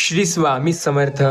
श्री स्वामी समर्थ.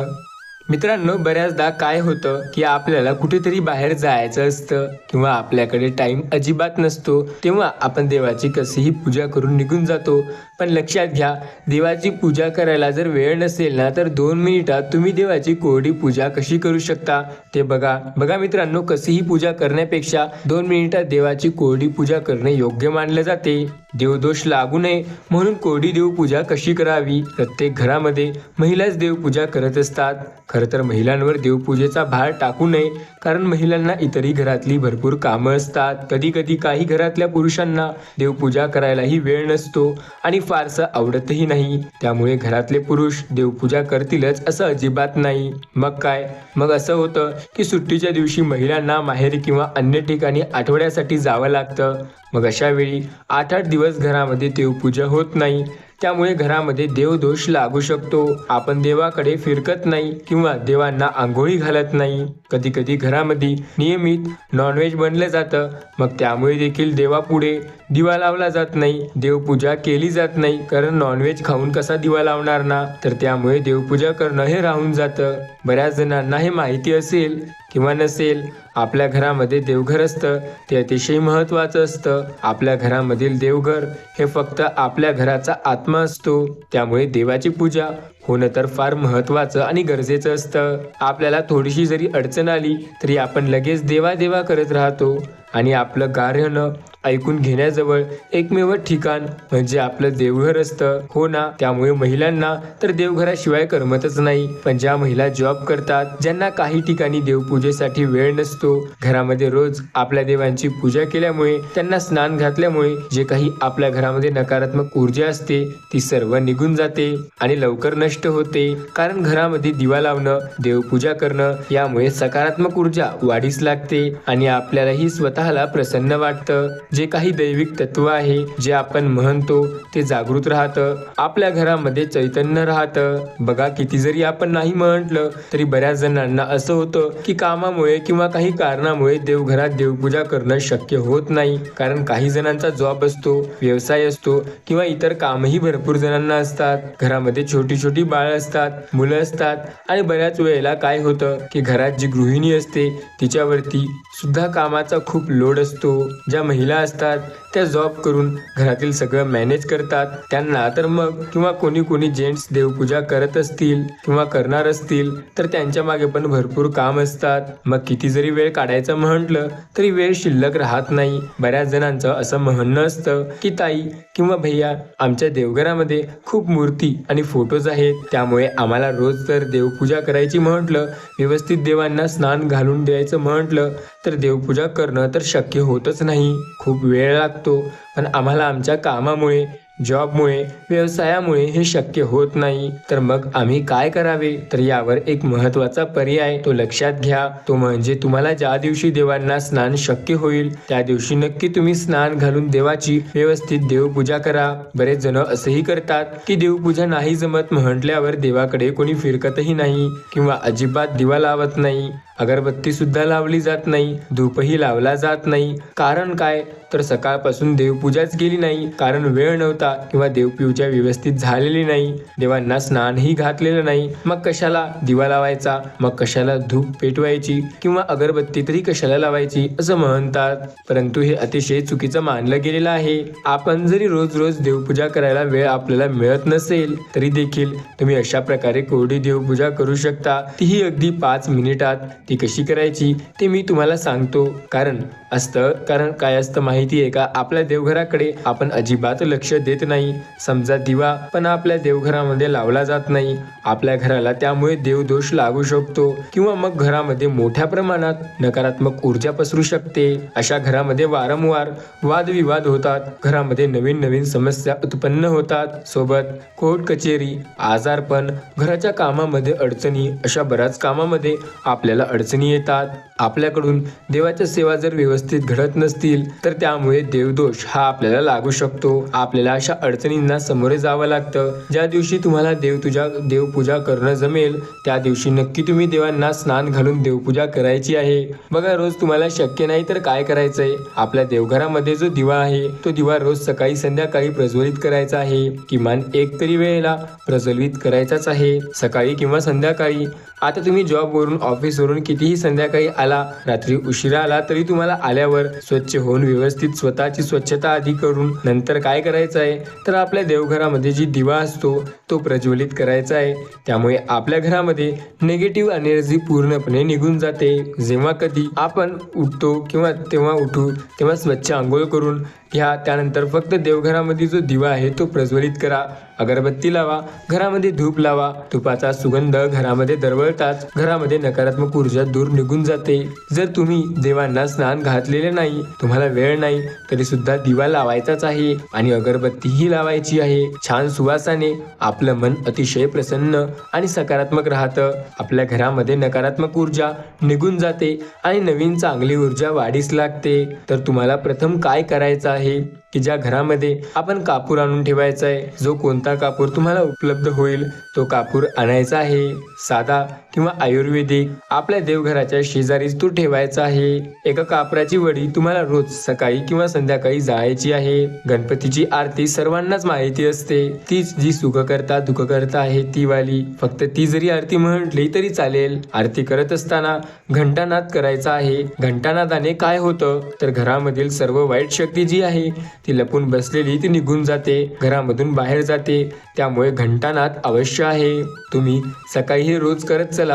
मित्रांनो बऱ्याचदा काय होतं की आपल्याला कुठेतरी बाहेर जायचं असतं किंवा आपल्याकडे टाइम अजिबात नसतो तेव्हा आपण देवाची कशीही पूजा करून निघून जातो. पण लक्षात घ्या देवाची पूजा करायला जर वेळ नसेल ना तर दोन मिनिटात तुम्ही देवाची कोरडी पूजा कशी करू शकता? ते बघा. बघा मित्रांनो कशीही पूजा करण्यापेक्षा दोन मिनिटात देवाची कोरडी पूजा करणे योग्य मानले जाते. देवदोष लागू नये. म्हणून कोरडी देवपूजा कशी करावी? प्रत्येक घरामध्ये महिलाच देवपूजा करत असतात. खरं तर महिलांवर देवपूजेचा भार टाकू नये कारण महिलांना इतरही घरातली भरपूर कामं असतात. कधी कधी काही घरातल्या पुरुषांना देवपूजा करायलाही वेळ नसतो आणि फारसं आवडतही नाही. त्यामुळे घरातले पुरुष देवपूजा करतीलच असं अजिबात नाही. मग काय? मग असं होतं की सुट्टीच्या दिवशी महिलांना माहेरी किंवा अन्य ठिकाणी आठवड्यासाठी जावं लागतं. मग अशा वेळी आठ आठ दिवस घरामध्ये देवपूजा होत नाही. त्यामुळे घरामध्ये देवदोष लागू शकतो. आपण देवाकडे फिरकत नाही किंवा देवांना आंघोळी घालत नाही. कधी कधी घरामध्ये नियमित नॉनव्हेज बनलं जातं. मग त्यामुळे देखील देवापुढे दिवा लावला जात नाही देवपूजा केली जात नाही कारण नॉनव्हेज खाऊन कसा दिवा लावणार ना? तर त्यामुळे देवपूजा करणं हे राहून जातं. बऱ्याच जणांना हे माहिती असेल किंवा नसेल आपल्या घरामध्ये देवघर असतं ते अतिशय महत्त्वाचं असतं. आपल्या घरामधील देवघर हे फक्त आपल्या घराचा आत्मा असतो. त्यामुळे देवाची पूजा होणं तर फार महत्त्वाचं आणि गरजेचं असतं. आपल्याला थोडीशी जरी अडचण आली तरी आपण लगेच देवा देवा करत राहतो. आणि आपलं गार्हनं ऐकून घेण्याजवळ एकमेव ठिकाण म्हणजे आपलं देवघर असतं. हो ना त्यामुळे महिलांना तर देवघराशिवाय करमतच नाही. पण ज्या महिला जॉब करतात ज्यांना काही ठिकाणी देवपूजेसाठी वेळ नसतो घरामध्ये रोज आपल्या देवांची पूजा केल्यामुळे त्यांना स्नान घातल्यामुळे जे काही आपल्या घरामध्ये नकारात्मक ऊर्जा असते ती सर्व निघून जाते आणि लवकर नष्ट होते. कारण घरामध्ये दिवा लावणं देवपूजा करणं यामुळे सकारात्मक ऊर्जा वाढीस लागते आणि आपल्यालाही स्वतःला प्रसन्न वाटतं. जे काही दैविक तत्व आहे जे आपण म्हणतो ते जागृत राहतं. आपल्या घरामध्ये चैतन्य राहतं. बघा किती जरी आपण नाही म्हटलं तरी बऱ्याच जणांना असं होतं की कामामुळे किंवा काही कारणामुळे देवघरात देवपूजा करणं शक्य होत नाही. कारण काही जणांचा जॉब असतो व्यवसाय असतो किंवा इतर कामही भरपूर जणांना असतात. घरामध्ये छोटी छोटी बाळ असतात मुलं असतात. आणि बऱ्याच वेळेला काय होतं की घरात जी गृहिणी असते तिच्यावरती सुद्धा कामाचा खूप लोड असतो. ज्या महिला असतात त्या जॉब करून घरातील सगळं मॅनेज करतात. त्यांना तर मग किंवा कोणी कोणी जेंट्स देवपूजा करत असतील किंवा करणार असतील तर त्यांच्या मागे पण भरपूर काम असतात. मग किती जरी वेळ काढायचं म्हटलं तरी वेळ शिल्लक राहत नाही. बऱ्याच जणांचं असं म्हणणं असतं की ताई किंवा भैया आमच्या देवघरामध्ये खूप मूर्ती आणि फोटोज आहेत. त्यामुळे आम्हाला रोज जर देवपूजा करायची म्हटलं व्यवस्थित देवांना स्नान घालून द्यायचं म्हटलं तर देवपूजा करणं तर शक्य होतच नाही. खूप वेळ लागतो. पण आम्हाला आमच्या कामामुळे जॉबमुळे व्यवसायामुळे हे शक्य होत नाही. तर मग आम्ही काय करावे? तर यावर एक महत्त्वाचा पर्याय तो लक्षात घ्या. तो म्हणजे तुम्हाला ज्या दिवशी देवांना स्नान शक्य होईल त्या दिवशी नक्की तुम्ही स्नान घालून देवाची व्यवस्थित देवपूजा करा. बरेच जण असंही करतात की देवपूजा नाही जमत म्हटल्यावर देवाकडे कोणी फिरकतही नाही किंवा अजिबात दिवा लावत नाही. अगरबत्ती सुद्धा लावली जात नाही धूपही लावला जात नाही. कारण काय? तर सकाळपासून देवपूजाच गेली नाही. कारण वेळ नव्हता किंवा देवपूजा व्यवस्थित झालेली नाही. देवांना स्नानही घातलेलं नाही. मग कशाला दिवा लावायचा? मग कशाला धूप पेटवायची? किंवा अगरबत्ती तरी कशाला लावायची? असं म्हणतात. परंतु हे अतिशय चुकीचं मानलं गेलेलं आहे. आपण जरी रोज रोज देवपूजा करायला वेळ आपल्याला मिळत नसेल तरी देखील तुम्ही अशा प्रकारे कोरडी देवपूजा करू शकता. तीही अगदी पाच मिनिटात. ती कशी करायची ते मी तुम्हाला सांगतो. कारण असतं कारण काय असतं माहिती आहे का? आपल्या देवघराकडे आपण अजिबात लक्ष देत नाही. समजा दिवा पण आपल्या देवघरामध्ये लावला जात नाही. आपल्या घराला त्यामुळे देवदोष लागू शकतो किंवा मग घरामध्ये मोठ्या प्रमाणात नकारात्मक ऊर्जा पसरू शकते. अशा घरामध्ये वारंवार वादविवाद होतात. घरामध्ये नवीन नवीन समस्या उत्पन्न होतात. सोबत कोर्ट कचेरी आजारपण घराच्या कामामध्ये अडचणी अशा बऱ्याच कामामध्ये आपल्याला अडचणी येतात. आपल्याकडून देवाच्या सेवा जर व्यवस्थित घडत नसतील तर त्यामुळे देवदोष हा आपल्याला लागू शकतो. आपल्याला अशा अडचणींना सामोरे जावं लागतं. ज्या दिवशी तुम्हाला देव तुझ्या देवपूजा करणं जमेल त्या दिवशी नक्की तुम्ही देवांना स्नान घालून देवपूजा करायची आहे. बघा रोज तुम्हाला शक्य नाही तर काय करायचंय? आपल्या देवघरामध्ये जो दिवा आहे तो दिवा रोज सकाळी संध्याकाळी प्रज्वलित करायचा आहे. किमान एक तरी वेळेला प्रज्वलित करायचाच आहे. सकाळी किंवा संध्याकाळी. आता तुम्ही जॉबवरून ऑफिसवरून कितीही संध्याकाळी आला रात्री उशिरा आला तरी तुम्हाला आल्यावर स्वच्छ होऊन व्यवस्थित स्वतःची स्वच्छता आधी करून नंतर काय करायचं आहे? तर आपल्या देवघरामध्ये जी दिवा असतो तो प्रज्वलित करायचा आहे. त्यामुळे आपल्या घरामध्ये निगेटिव्ह एनर्जी पूर्णपणे निघून जाते. जेव्हा कधी आपण उठतो किंवा तेव्हा उठू तेव्हा स्वच्छ आंघोळ करून घ्या. त्यानंतर फक्त देवघरामध्ये जो दिवा आहे तो प्रज्वलित करा. अगरबत्ती लावा घरामध्ये धूप लावा. तुपाचा सुगंध घरामध्ये दरवळताच घरामध्ये नकारात्मक ऊर्जा दूर निघून जाते. जर तुम्ही देवांना स्नान घातलेले नाही तुम्हाला वेळ नाही तरी सुद्धा दिवा लावायचाच आहे. आणि अगरबत्तीही लावायची आहे. छान सुवासाने आप आपलं मन अतिशय प्रसन्न आणि सकारात्मक राहतं. आपल्या घरामध्ये नकारात्मक ऊर्जा निघून जाते आणि नवीन चांगली ऊर्जा वाढीस लागते. तर तुम्हाला प्रथम काय करायचं आहे? की ज्या घरामध्ये आपण कापूर आणून ठेवायचा आहे जो कोणता कापूर तुम्हाला उपलब्ध होईल तो कापूर आणायचा आहे. साधा किंवा आयुर्वेदिक. आपल्या देवघराच्या शेजारीच तो ठेवायचा आहे. एका कापराची वडी तुम्हाला रोज सकाळी किंवा संध्याकाळी जायची आहे. गणपतीची आरती सर्वांनाच माहिती असते. तीच जी सुख करता दुःख करता आहे ती वाली. फक्त ती जरी आरती म्हटली तरी चालेल. आरती करत असताना घंटानाद करायचा आहे. घंटानादाने काय होतं? तर घरामधील सर्व वाईट शक्ती जी आहे ती लपून बसलेली ती निघून जाते. घरामधून बाहेर जाते. त्यामुळे घंटानाद अवश्य आहे. तुम्ही सकाळी हे रोज करत चला.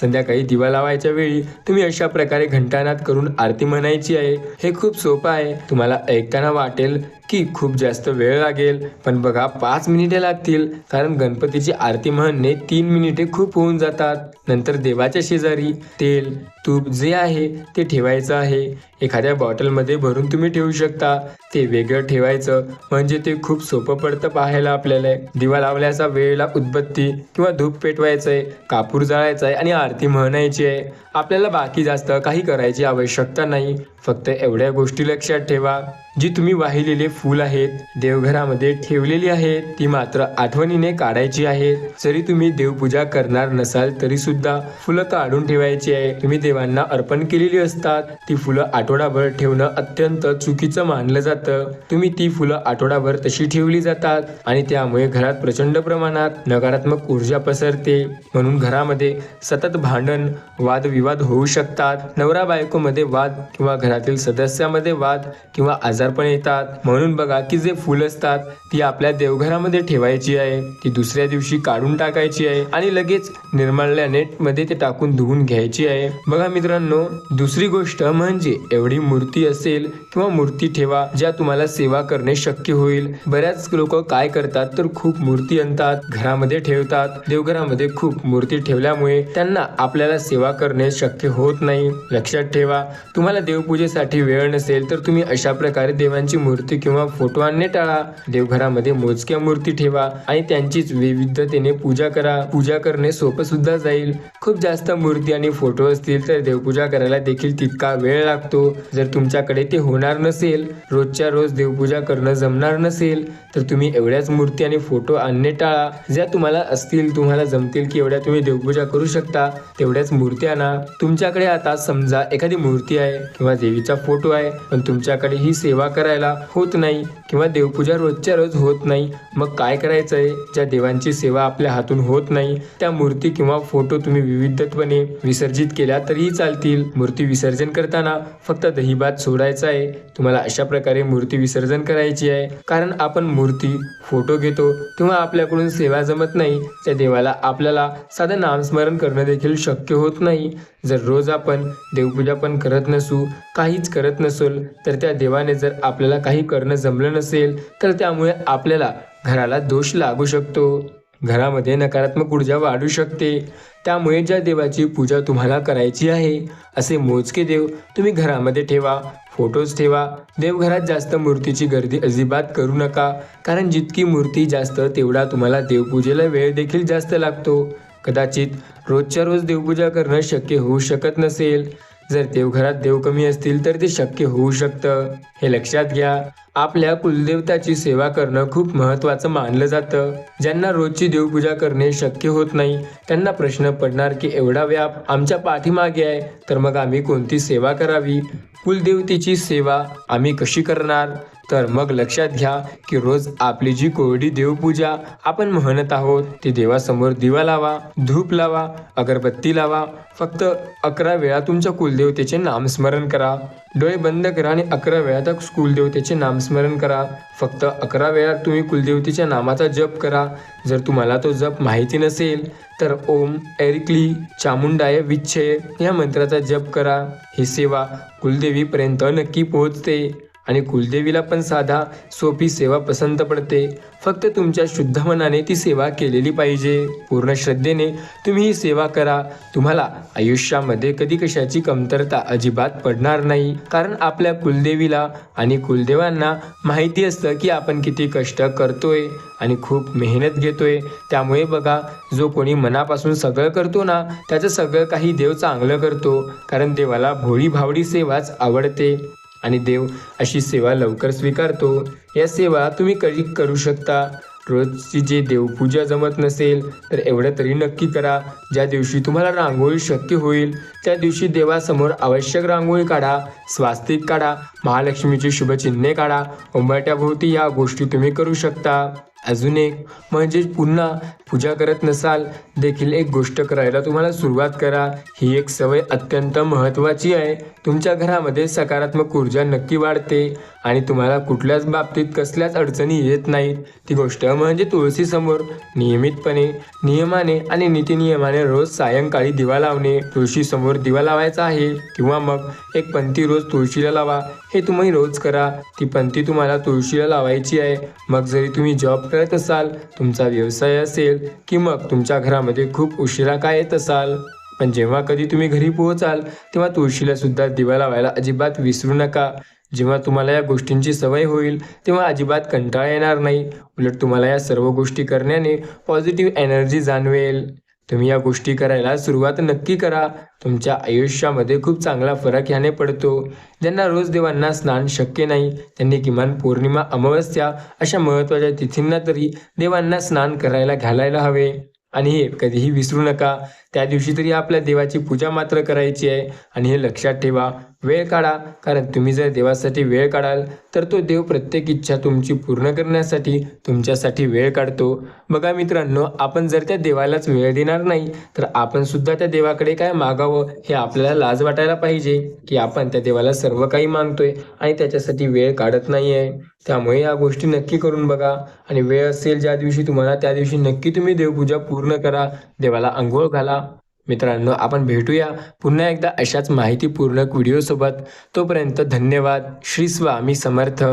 संध्याकाळी दिवा लावायच्या वेळी तुम्ही अशा प्रकारे घंटानाद करून आरती म्हणायची आहे. हे खूप सोपं आहे. तुम्हाला ऐकताना वाटेल की खूप जास्त वेळ लागेल. पण बघा पाच मिनिटे लागतील. कारण गणपतीची आरती म्हणणे तीन मिनिटे खूप होऊन जातात. नंतर देवाच्या शेजारी तेल तूप जे आहे ते ठेवायचं आहे. एखाद्या बॉटलमध्ये भरून तुम्ही ठेवू शकता. ते वेगळं ठेवायचं. म्हणजे ते खूप सोपं पडतं पाहायला आपल्याला. दिवा लावल्याचा वेळेला उदबत्ती किंवा धूप पेटवायचं आहे कापूर जाळायचा आहे आणि आरती म्हणायची आहे. आपल्याला बाकी जास्त काही करायची आवश्यकता नाही. फक्त एवढ्या गोष्टी लक्षात ठेवा. जी तुम्ही वाहिलेले फूल आहेत देवघरामध्ये ठेवलेली आहेत ती मात्र आठवणीने काढायची आहेत. जरी तुम्ही देवपूजा करणार नसाल तरी सुद्धा फुलं काढून ठेवायची आहे. तुम्ही देवांना अर्पण केलेली असतात. ती फुलं आठवडाभर ठेवणं अत्यंत चुकीचं मानलं जातं. तुम्ही ती फुलं आठवडाभर तशी ठेवली जातात आणि त्यामुळे घरात प्रचंड प्रमाणात नकारात्मक ऊर्जा पसरते. म्हणून घरामध्ये सतत भांडण वादविवाद होऊ शकतात. नवरा बायकोमध्ये वाद किंवा घरातील सदस्यामध्ये वाद किंवा आजार आजारपण येतात. म्हणून बघा की जे फुल असतात ती आपल्या देवघरामध्ये ठेवायची आहे. ती दुसऱ्या दिवशी काढून टाकायची आहे आणि लगेच निर्माल्या मध्ये ते टाकून धुवून घ्यायची आहे. बघा मित्रांनो दुसरी गोष्ट म्हणजे एवढी मूर्ती असेल किंवा मूर्ती ठेवा ज्या तुम्हाला सेवा करणे शक्य होईल. बऱ्याच लोक काय करतात तर खूप मूर्ती आणतात घरामध्ये ठेवतात. देवघरामध्ये खूप मूर्ती ठेवल्यामुळे त्यांना आपल्याला सेवा करणे शक्य होत नाही. लक्षात ठेवा तुम्हाला देवपूजेसाठी वेळ नसेल तर तुम्ही अशा प्रकारे देवांची मूर्ती किंवा फोटो आणणे टाळा. देवघरामध्ये मोजक्या मूर्ती ठेवा आणि त्यांचीच विविधतेने पूजा करा. पूजा करणे सोपं सुद्धा जाईल. खूप जास्त मूर्ती आणि फोटो असतील तर देवपूजा करायला देखील तितका वेळ लागतो. जर तुमच्याकडे ते होणार नसेल रोजच्या रोज देवपूजा करणं जमणार नसेल तर तुम्ही एवढ्याच मूर्ती आणि फोटो आणणे टाळा. ज्या तुम्हाला असतील तुम्हाला जमतील की एवढ्या तुम्ही देवपूजा करू शकता तेवढ्याच मूर्ती आणा. तुमच्याकडे आता समजा एखादी मूर्ती आहे किंवा देवीचा फोटो आहे पण तुमच्याकडे ही सेवा सेवा करायला होत नाही किंवा देवपूजा रोजच्या रोज होत नाही मग काय करायचं आहे ज्या देवांची सेवा आपल्या हातून होत नाही त्या मूर्ती किंवा फोटो तुम्ही विविधत्वने विसर्जित केल्या तरीही चालतील. मूर्ती विसर्जन करताना फक्त दहीभात सोडायचा आहे तुम्हाला अशा प्रकारे मूर्ती विसर्जन करायची आहे. कारण आपण मूर्ती फोटो घेतो तेव्हा आपल्याकडून सेवा जमत नाही. त्या देवाला आपल्याला साधं नामस्मरण करणं देखील शक्य होत नाही. जर रोज आपण देवपूजा पण करत नसू काहीच करत नसोल तर त्या देवाने जर जर आपल्याला काही करणं जमलं नसेल तर त्यामुळे आपल्याला घराला दोष लागू शकतो. घरामध्ये नकारात्मक ऊर्जा वाढू शकते. त्यामुळे ज्या देवाची पूजा तुम्हाला करायची आहे असे मोजके देव तुम्ही घरामध्ये ठेवा फोटोज ठेवा. देवघरात जास्त मूर्तीची गर्दी अजिबात करू नका कारण जितकी मूर्ती जास्त तेवढा तुम्हाला देवपूजेला वेळ देखील जास्त लागतो. कदाचित रोजच्या रोज देवपूजा करणं शक्य होऊ शकत नसेल जर देवघरात देव कमी असतील तर ते शक्य होऊ शकतं. हे लक्षात घ्या. आपल्या कुलदेवताची सेवा करणं खूप महत्त्वाचं मानलं जातं. ज्यांना रोजची देवपूजा करणे शक्य होत नाही त्यांना प्रश्न पडणार की एवढा व्याप आमच्या पाठीमागे आहे तर मग आम्ही कोणती सेवा करावी? कुलदेवतेची सेवा आम्ही कशी करणार? तर मग लक्षात घ्या की रोज आपली जी कोरडी देवपूजा आपण म्हणत आहोत ती देवासमोर दिवा लावा धूप लावा अगरबत्ती लावा. फक्त अकरा वेळा तुमच्या कुलदेवतेचे नामस्मरण करा. डोळे बंद करा आणि अकरा वेळा त्या कुलदेवतेचे नामस्मरण करा. फक्त अकरा वेळा तुम्ही कुलदेवतेच्या नामाचा जप करा. जर तुम्हाला तो जप माहिती नसेल तर ओम एरिक्ली चामुंडाय विच्छय या मंत्राचा जप करा. ही सेवा कुलदेवीपर्यंत नक्की पोहोचते. आणि कुलदेवीला पण साधा सोपी सेवा पसंत पडते. फक्त तुमच्या शुद्ध मनाने ती सेवा केलेली पाहिजे. पूर्ण श्रद्धेने तुम्ही ही सेवा करा. तुम्हाला आयुष्यामध्ये कधी कशाची कमतरता अजिबात पडणार नाही. कारण आपल्या कुलदेवीला आणि कुलदेवांना माहिती असतं की आपण किती कष्ट करतोय आणि खूप मेहनत घेतोय. त्यामुळे बघा जो कोणी मनापासून सगळं करतो ना त्याचं सगळं काही देव चांगलं करतो. कारण देवाला भोळी भावडी सेवाच आवडते. आणि देव अशी सेवा लवकर स्वीकारतो. या सेवा तुम्ही कधी करू शकता? रोजची जे देवपूजा जमत नसेल तर एवढं तरी नक्की करा. ज्या दिवशी तुम्हाला रांगोळी शक्य होईल त्या दिवशी देवासमोर आवश्यक रांगोळी काढा स्वास्तिक काढा महालक्ष्मीची शुभचिन्हे काढा. उंबरट्याभोवती या गोष्टी तुम्ही करू शकता. अजून एक म्हणजे पुन्हा पूजा करत नसाल देखील एक गोष्ट करायला तुम्हाला सुरुवात करा. ही एक सवय अत्यंत महत्त्वाची आहे. तुमच्या घरामध्ये सकारात्मक ऊर्जा नक्की वाढते आणि तुम्हाला कुठल्याच बाबतीत कसल्याच अडचणी येत नाहीत. ती गोष्ट म्हणजे तुळशीसमोर. नियमितपणे नियमाने आणि नीतिनियमाने रोज सायंकाळी दिवा लावणे. तुळशीसमोर दिवा लावायचा आहे किंवा मग एक पंथी रोज तुळशीला लावा. हे तुम्ही रोज करा. ती पंथी तुम्हाला तुळशीला लावायची आहे. मग जरी तुम्ही जॉब करत असाल तुमचा व्यवसाय असेल की मग तुमच्या घरामध्ये खूप उशिरा काय येत असाल? पण जेव्हा कधी तुम्ही घरी पोहोचाल तेव्हा तुळशीला सुद्धा दिवा लावायला अजिबात विसरू नका. जेव्हा तुम्हाला या गोष्टींची सवय होईल तेव्हा अजिबात कंटाळा येणार नाही. उलट तुम्हाला या सर्व गोष्टी करण्याने पॉझिटिव्ह एनर्जी जाणवेल. तुम्ही या गोष्टी करायला सुरुवात नक्की करा. तुमच्या आयुष्यामध्ये खूप चांगला फरक ह्याने पडतो. ज्यांना रोज देवांना स्नान शक्य नाही त्यांनी किमान पौर्णिमा अमावस्या अशा महत्त्वाच्या तिथींना तरी देवांना स्नान करायला घालायला हवे. आणि हे कधीही विसरू नका. त्या दिवशी तरी आपल्या देवाची पूजा मात्र करायची आहे. आणि हे लक्षात ठेवा वेळ काढा. कारण तुम्ही जर देवासाठी वेळ काढाल तर तो देव प्रत्येक इच्छा तुमची पूर्ण करण्यासाठी तुमच्यासाठी वेळ काढतो. बघा मित्रांनो आपण जर त्या देवालाच वेळ देणार नाही तर आपण सुद्धा त्या देवाकडे काय मागावं हे आपल्याला लाज वाटायला पाहिजे की आपण त्या देवाला सर्व काही मागतोय आणि त्याच्यासाठी वेळ काढत नाही आहे त्यामुळे या गोष्टी नक्की करून बघा. आणि वेळ असेल ज्या दिवशी तुम्हाला त्या दिवशी नक्की तुम्ही देवपूजा पूर्ण करा. देवाला आंघोळ घाला. मित्रांनो आपण भेटूया पुन्हा एकदा अशाच माहितीपूर्णक व्हिडिओसोबत. तोपर्यंत धन्यवाद. श्री स्वामी समर्थ.